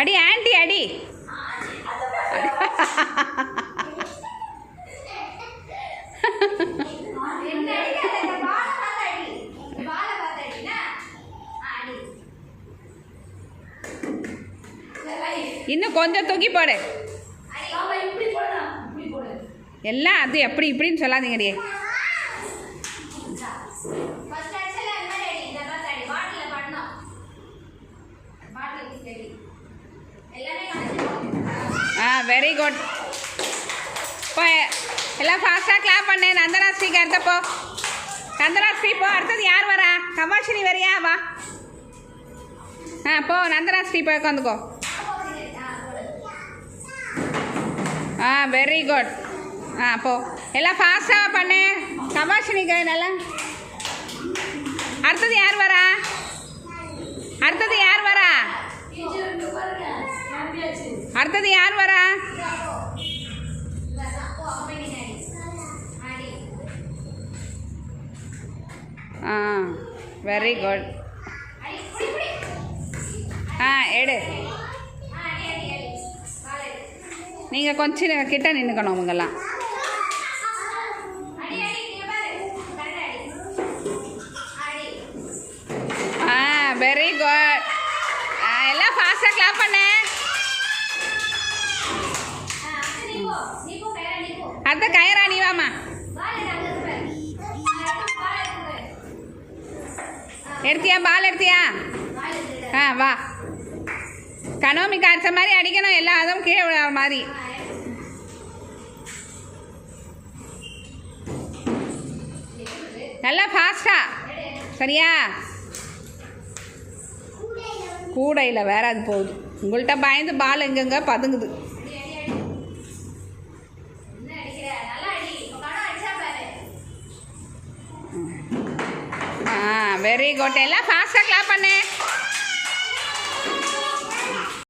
அடி ஆண்டி அடி. இன்னும் கொஞ்சம் தூக்கி போடு. எல்லாம் அது எப்படி இப்படின்னு சொல்லாதீங்கடி. வெரி குட் இப்போ எல்லாம் ஃபாஸ்ட்டாக கிளாப் பண்ணு. நந்தனா ஸ்ரீக்கு அடுத்த போ. நந்தனா ஸ்ரீ போ. அடுத்தது யார் வரா? கமாஷினி வரியா? வா. ஆ போ. நந்தனா ஸ்ரீ போய் உட்காந்துக்கோ ஆ வெரி குட் ஆ போ. எல்லாம் ஃபாஸ்ட்டாக பண்ணு. கமாஷினிக்கு நல்லா. அடுத்தது யார் வரா? அடுத்தது யார் வரா? அடுத்தது யார் வரா? ஆ வெரி குட் ஆ எடு. நீங்கள் கொஞ்சம் கிட்ட நின்றுக்கணும் அவங்கெல்லாம். ஆ வெரி குட் எல்லாம் ஃபாஸ்ட்டாக கிளாப் பண்ணு. அடுத்த கயராணி வாமா எடுத்தியா பால் எடுத்தியா? ஆ வா. கனோமிக்கு காய்ச்ச மாதிரி அடிக்கணும் எல்லா அதுவும் கீழே விழாத மாதிரி. நல்லா ஃபாஸ்டா சரியா? கூடையில் வேற அது போகுது. உங்கள்கிட்ட பயந்து பால் எங்கெங்க பதுங்குது. Very good. எல்லாம் ஃபாஸ்ட்டாக கிளாப் பண்ணு.